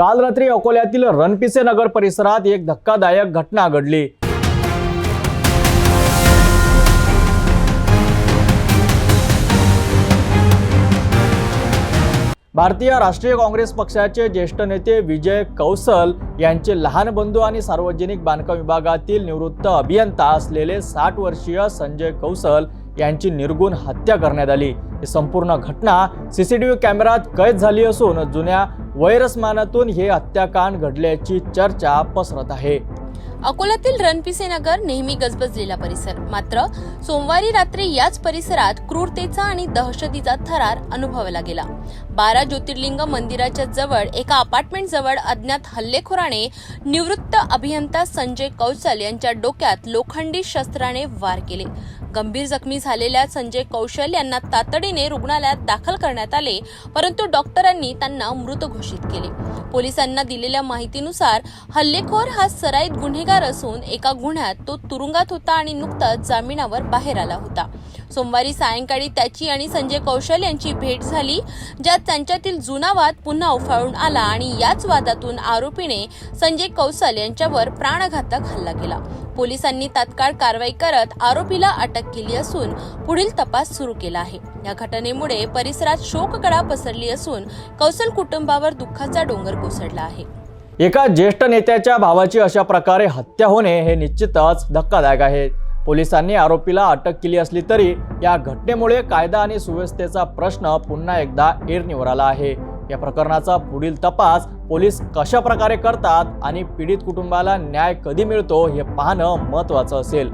काल रात्री अकोल्यातील रणपिसे नगर परिसरात एक धक्कादायक घटना घडली. भारतीय राष्ट्रीय काँग्रेस पक्षाचे ज्येष्ठ नेते विजय कौसल यांचे लहान बंधू आणि सार्वजनिक बांधकाम विभागातील निवृत्त अभियंता असलेले साठ वर्षीय संजय कौसल यांची निर्गुण हत्या करण्यात आली. ही संपूर्ण घटना सीसीटीव्ही कॅमेरात कैद झाली असून जुन्या वैरस्मानातून हे हत्याकांड घडल्याची चर्चा पसरत आहे. अकोल्यातील रणपिसे नगर नेहमी गजबजलेला परिसर. मात्र सोमवारी रात्री याच परिसरात क्रूरतेचा आणि दहशतीचा थरार अनुभवला गेला. बारा ज्योतिर्लिंग मंदिराच्या जवळ एका अपार्टमेंट जवळ अज्ञात हल्लेखोराने निवृत्त अभियंता संजय कौशल यांच्या डोक्यात लोखंडी शस्त्राने वार केले. गंभीर जखमी झालेल्या संजय कौशल यांना तातडीने रुग्णालयात दाखल करण्यात आले परंतु डॉक्टरांनी त्यांना मृत घोषित केले. पोलिसांना दिलेल्या माहितीनुसार हल्लेखोर हा सराईत गुन्हेगार असून एका गुन्ह्यात तो तुरुंगात होता आणि नुकताच जामिनावर बाहेर आला होता. सोमवारी सायंकाळी त्याची आणि संजय कौशल यांची भेट झाली ज्यात त्यांच्यातील जुना वाद पुन्हा उफाळून आला आणि याच वादातून आरोपीने संजय कौशल यांच्यावर प्राणघातक हल्ला केला. पोलिसांनी तात्काळ कारवाई करत आरोपीला अटक केली असून पुढील तपास सुरू केला आहे. या घटनेमुळे परिसरात शोककळा पसरली असून कौशल कुटुंबावर दुःखाचा डोंगर कोसळला आहे. एका ज्येष्ठ नेत्याच्या भावाची अशा प्रकारे हत्या होणे हे निश्चितच धक्कादायक आहे. पोलिसांनी आरोपीला अटक केली असली तरी या घटनेमुळे कायदा आणि सुव्यवस्थेचा प्रश्न पुन्हा एकदा एरनिवर आला आहे. या प्रकरणाचा पुढील तपास पोलीस कशा प्रकारे करतात आणि पीडित कुटुंबाला न्याय कधी मिळतो हे पाहणं महत्त्वाचं असेल.